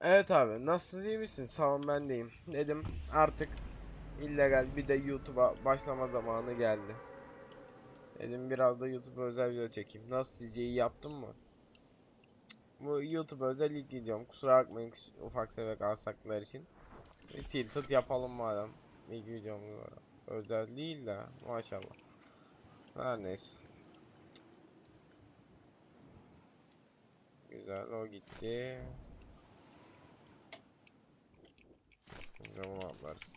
Evet abi nasılsın iyi misin? Sağ ol ben deyim. Dedim artık illegal bir de YouTube'a başlama zamanı geldi. Dedim biraz da YouTube'a özel video çekeyim. Nasıl iyi yaptım mı? Bu YouTube özel ilk videom. Kusura bakmayın ufak sebek aksaklar için. Bir tilted yapalım madem. İlk videomuz var. Özel değil de maşallah. Her neyse. Güzel o gitti. Bunu atlarız.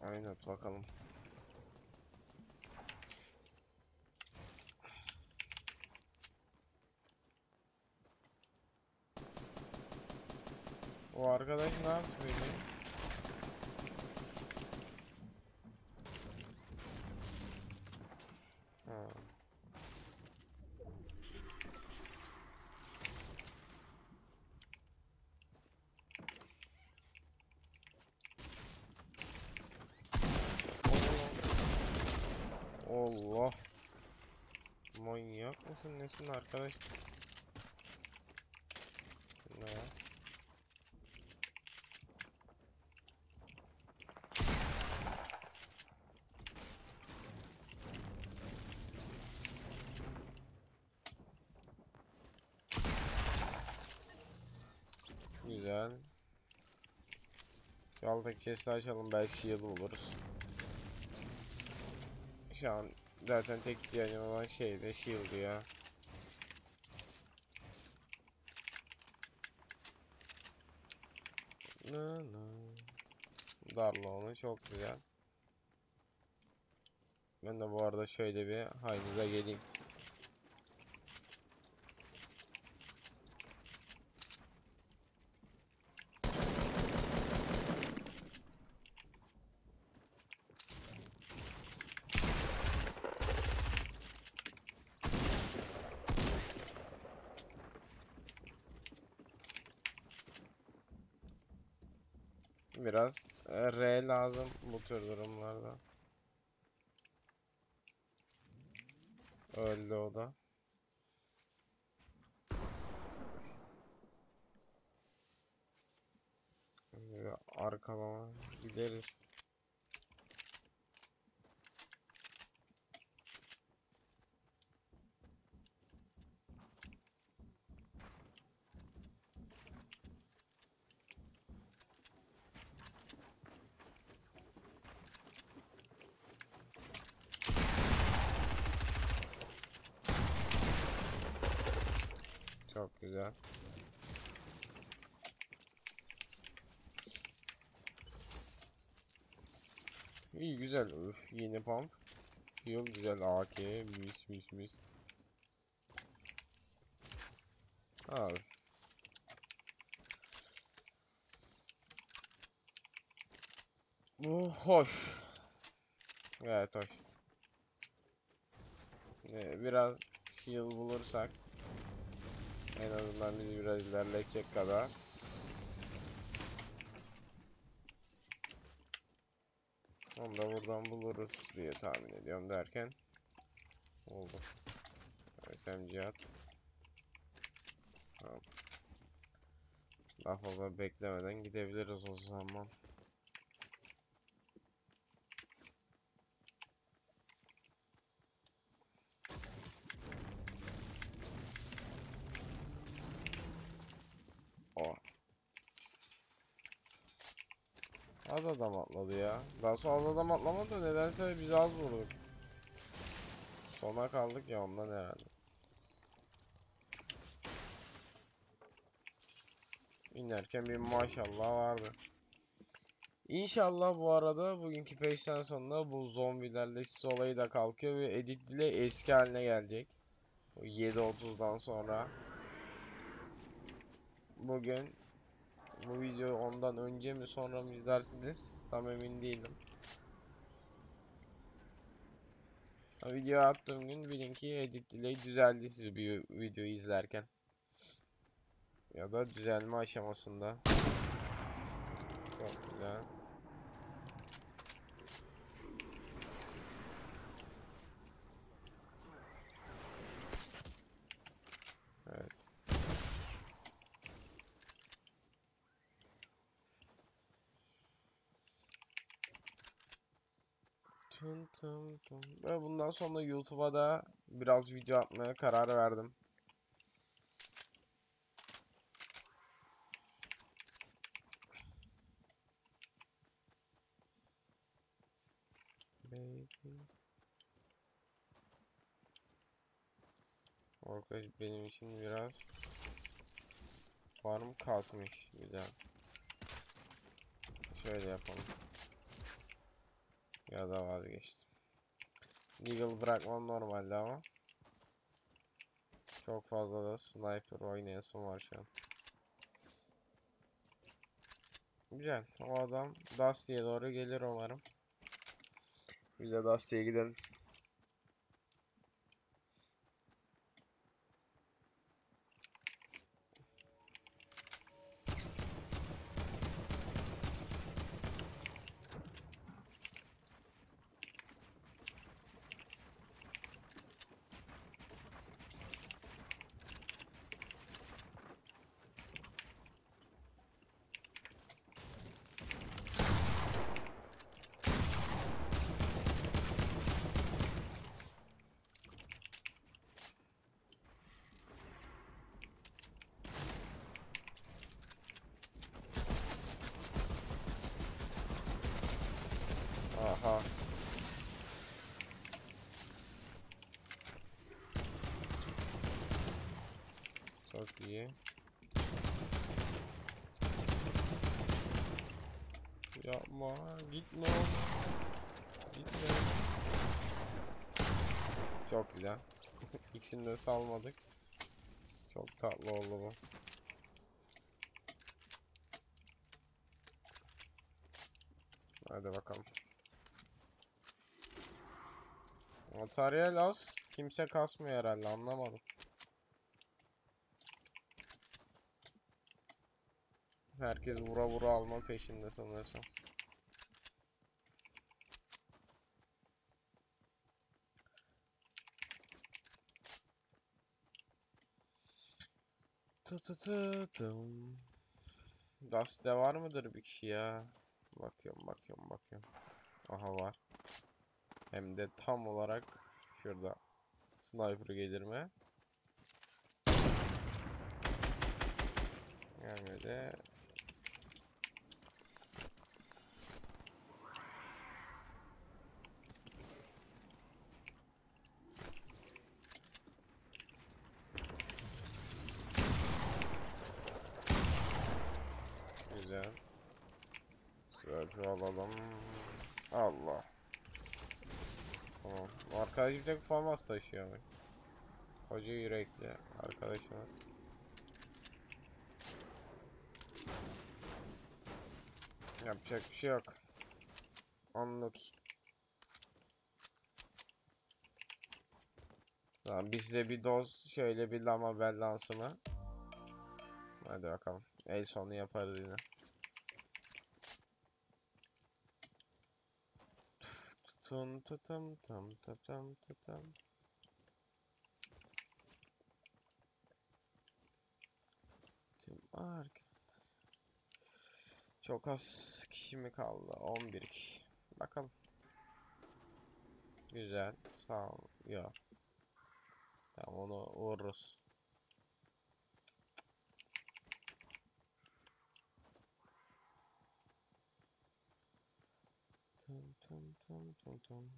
Aynen bakalım. O arkadaş ne yaptı böyle? Ha. Allah. Manyak mısın nesin arkadaş? Alttaki chest'i açalım belki shield buluruz. Şu an zaten tek ihtiyacım olan şey de shield ya. Darla onu çok güzel. Ben de bu arada şöyle bir hayduza geleyim. Biraz e, R lazım bu tür durumlarda. Öldü o da. Şimdi arkalama gideriz. Güzel. İyi güzel. Üf, yeni pump. Heal güzel AK. Mis mis mis. Abi. Bu hoş. Evet hoş. Ee, biraz heal bulursak en azından bizi biraz ilerletecek kadar. Onu da buradan buluruz diye tahmin ediyorum derken oldu. SMG at. Tamam. Daha fazla beklemeden gidebiliriz o zaman. Adam atladı ya. Daha sonra az adam atlamadı da nedense biz az vurduk. Sona kaldık ya ondan herhalde. İnerken bir maşallah vardı. İnşallah bu arada bugünkü peşten sonra bu zombilerle sis olayı da kalkıyor ve edit dile eski haline gelecek. Bu 7.30'dan sonra. Bugün bu videoyu ondan önce mi sonra mı izlersiniz tam emin değilim. Video attığım gün bilin ki edit delay düzeldi siz bir videoyu izlerken. Ya da düzelme aşamasında. Çok güzel. Evet. Tın tın tın. Ve bundan sonra YouTube'a da biraz video atmaya karar verdim. Baby. Benim için biraz farm kasmış. Güzel. Şöyle yapalım. Ya da vazgeçtim. Deagle bırakmam normalde ama. Çok fazla da sniper oynayasım var şu an. Güzel. O adam Dusty'ye doğru gelir umarım. Biz de Dusty'ye gidelim. Aha. Çok iyi. Yapma, gitme. Gitme. Çok güzel. İkisini de salmadık. Çok tatlı oldu bu. Hadi bakalım. Materyal az. Kimse kasmıyor herhalde anlamadım. Herkes vura vura alma peşinde sanırsam. Dust'te var mıdır bir kişi ya? Bakıyorum bakıyorum bakıyorum. Aha var. Hem de tam olarak şurada. Sniper gelir mi? Gelmedi. Güzel. Sniper alalım. Allah. Tamam. Arkadaş bir tek famas taşıyor. Koca yürekli arkadaşımız. Yapacak bir şey yok. Anlık. Tamam biz size bir doz şöyle bir lama bel mı? Hadi bakalım. El sonu yaparız yine. Tun tutum tum tutum tutum. Tüm ark. Çok az kişi mi kaldı? 11 kişi. Bakalım. Güzel. Sağ ol. Ya. Tamam onu vururuz. Tum tum tum tum tum.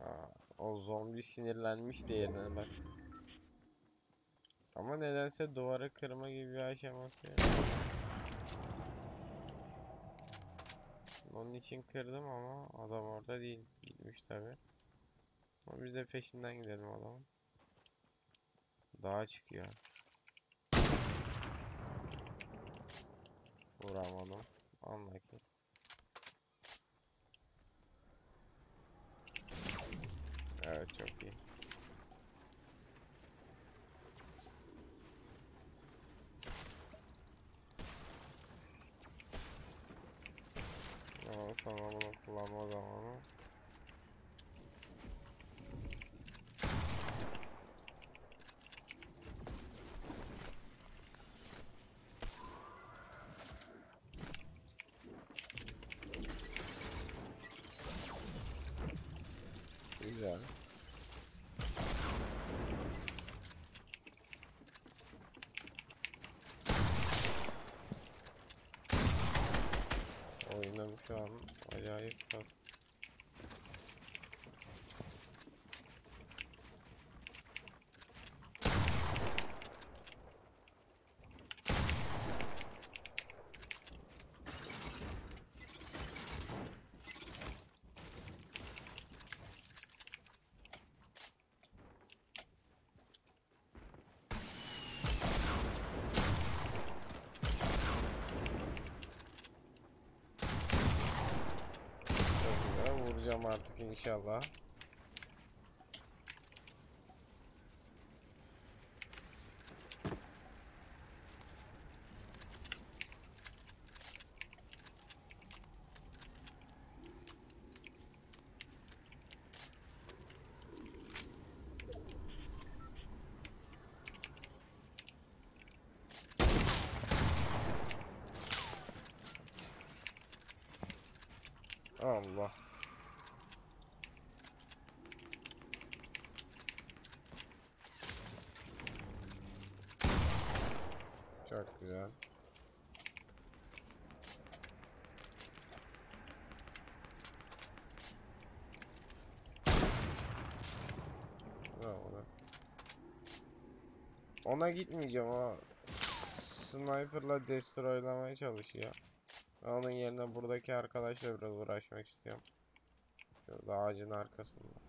Aa, o zombi sinirlenmiş diğerine bak. Ama nedense duvarı kırma gibi bir aşaması. Onun için kırdım ama adam orada değil. Gitmiş tabi. Ama biz de peşinden gidelim adamın. Dağa çıkıyor. Vuramadım. Anlaki. Evet çok iyi. Ama sonra bunu kullanma zamanı. Güzel. Oyunum şu an acayip tat. Güzel. Vuracağım artık inşallah. Allah. Çok güzel. Bravo. Ona gitmeyeceğim o sniper'la destroylamaya çalışıyor. Ben onun yerine buradaki arkadaşla biraz uğraşmak istiyorum. Şurada ağacın arkasında.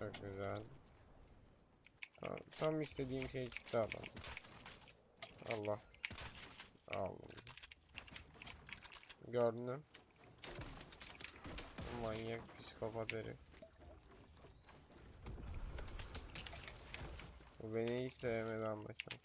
Çok güzel. Tam, istediğim şey çıktı adam. Allah. Allah. Gördün? Manyak psikopat herif. Bu beni hiç sevmedi anlaşılan.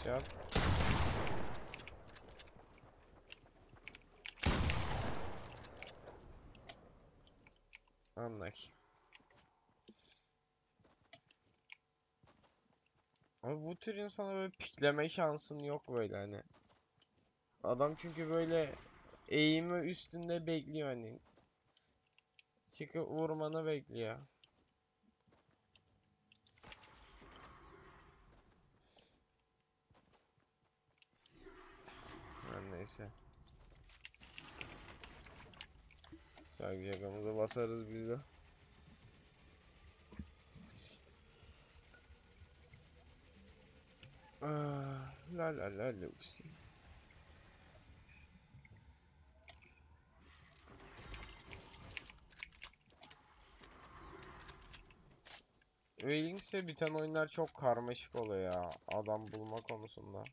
Çok güzel headshot. Anlak. Abi bu tür insana böyle pikleme şansın yok böyle hani. Adam çünkü böyle eğimi üstünde bekliyor hani. Çıkıp vurmanı bekliyor. Her neyse. Sergi yakamızı basarız biz de. Ah, la la la Lucy. Wailings'e biten oyunlar çok karmaşık oluyor ya adam bulma konusunda.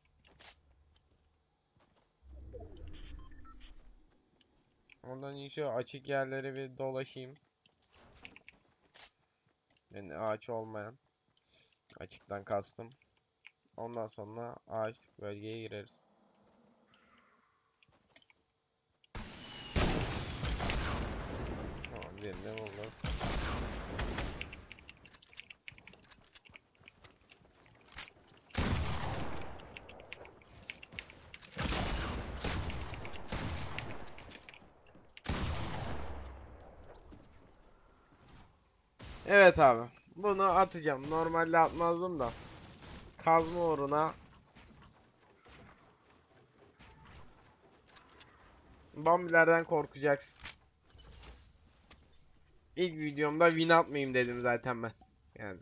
Ondan ilk şöyle açık yerlere bir dolaşayım. Yani ağaç olmayan. Açıktan kastım. Ondan sonra ağaçlık bölgeye gireriz. Tamam birini bulduk. Evet abi. Bunu atacağım. Normalde atmazdım da. Kazma uğruna. Bambilerden korkacaksın. İlk videomda win atmayayım dedim zaten ben. Yani.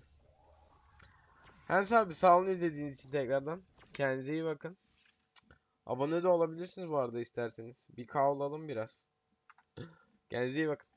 Hans abi sağ olun izlediğiniz için tekrardan. Kendinize iyi bakın. Abone de olabilirsiniz bu arada isterseniz. Bir kavlalım biraz. Kendinize iyi bakın.